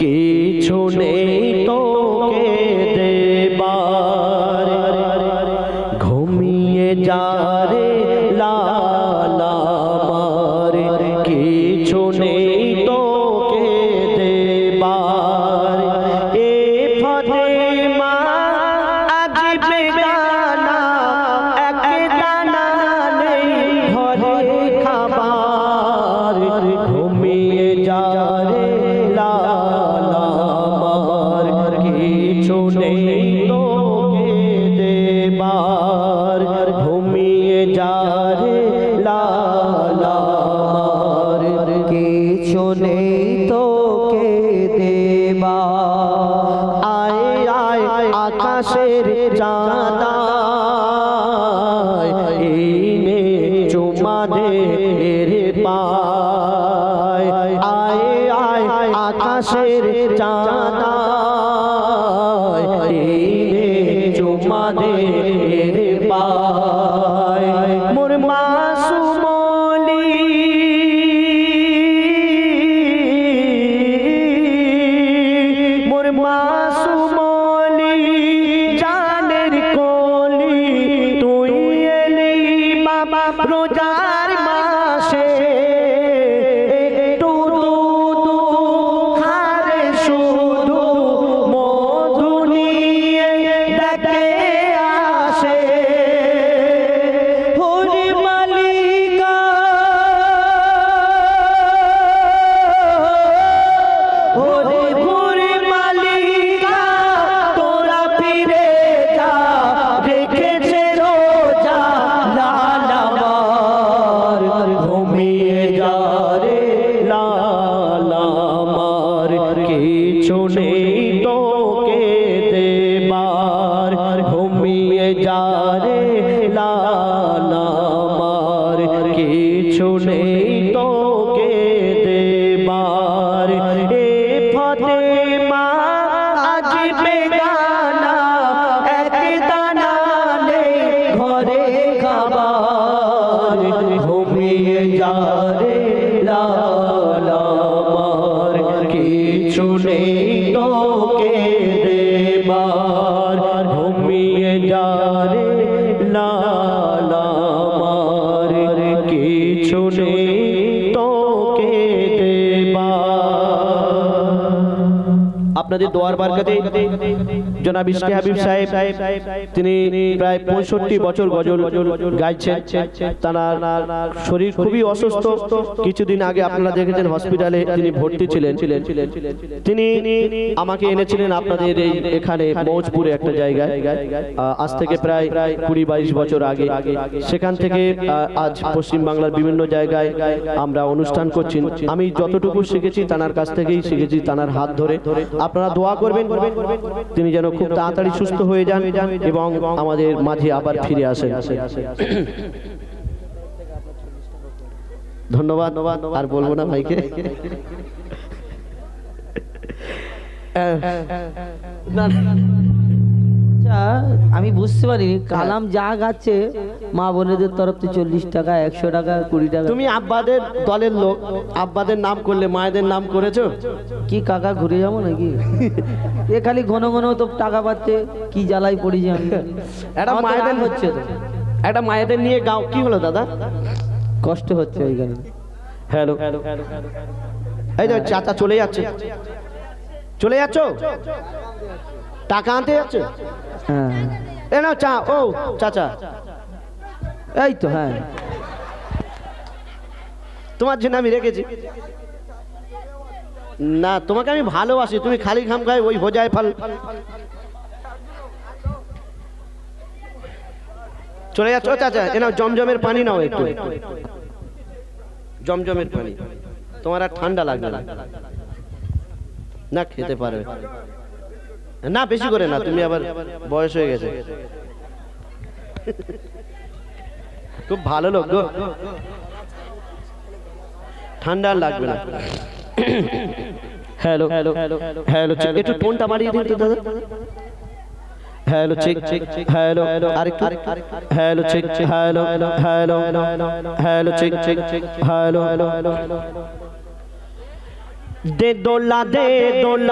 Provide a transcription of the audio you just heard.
কিছু নেই তোকে দেবার। ঘুমিয়ে যা রে লালা মারে কিছু নেই তোকে দেবার। এ ফতে মা আজ বেগানা এক দানা নেই ঘরে খাবার। ঘুমিয়ে যা রে ঘুমিয়ে যা রে লালা মার কিছু নেই তোকে দেবা। আয় আয়, আকাশের চাঁদা এই নে চুমা দে রে পায়। আয় আয়, আকাশের চাঁদা দে রে পায়। মোর মাসুমলি মোর মাসুমলি জানের কলি। তুই এলি বাবা রোজার মাসে। একটু তোকে দেবার ঘুমিয়ে যা রে লাল আমার কিছু নেই। আপনাদের দোয়ার বারকাতে জনাব ইসকে হাবিব সাহেব, তিনি প্রায় পঁয়ষট্টি বছর গজল গাইছেন। তার শরীর খুবই অসুস্থ। কিছুদিন আগে আপনারা দেখেছেন হসপিটালে তিনি ভর্তি ছিলেন। তিনি আমাকে এনেছিলেন আপনাদের এই এখানে মৌজপুরে একটা জায়গায়। আজ থেকে প্রায় প্রায় কুড়ি বাইশ বছর আগে। সেখান থেকে আজ পশ্চিম বাংলার বিভিন্ন জায়গায় আমরা অনুষ্ঠান করছি। আমি যতটুকু শিখেছি তানার কাছ থেকেই শিখেছি তানার হাত ধরে। আপনারা দোয়া করবেন তিনি যেন খুব তাড়াতাড়ি সুস্থ হয়ে যান এবং আমাদের মাঝে আবার ফিরে আসেন ধন্যবাদ আর বলব না ভাইকে না। আচ্ছা আমি বুঝতে পারিনি। কালাম যা গাচ্ছে মা বোনেদের তরফ থেকে চল্লিশ টাকা একশো টাকা কুড়ি টাকা। তুমি আব্বাদের দলের লোক আব্বাদের নাম করলে মায়েদের নাম করেছ? কি কাকা ঘুরে যাব নাকি? এ খালি ঘন ঘন তো টাকা পাচ্ছে কি জ্বালাই পড়েছি আমি? একটা মায়েদের হচ্ছে তো। একটা মায়েদের নিয়ে গাও কি হলো দাদা? কষ্ট হচ্ছে ওইখানে। হ্যালো। এই চাচা চলে যাচ্ছে। চলে যাচ্ছ? টাকা আনতে যাচ্ছ? হ্যাঁ। এ না চা ও চাচা। এই তো হ্যাঁ। তোমার জন্য আমি রেখেছি। না তোমাকে আমি ভালোবাসি তুমি খালি খাম খাই ওই হোজায় ফল। চলে যাচ্ছ চাচা এ নাও জমজমের পানি নাও একটু। জমজমের পানি। তোমার আর ঠান্ডা লাগবে না খেতে পারবে। না বেশি করে না তুমি আবার বয়স হয়ে গেছে খুব ভালো লোক গো ঠান্ডা লাগবে না হ্যালো হ্যালো হ্যালো একটু টোনটা বাড়িয়ে দিন তো দাদা হ্যালো চেক চেক হ্যালো আরেকটু hello check hello hello hello check check hello দে দোলা দে দোলা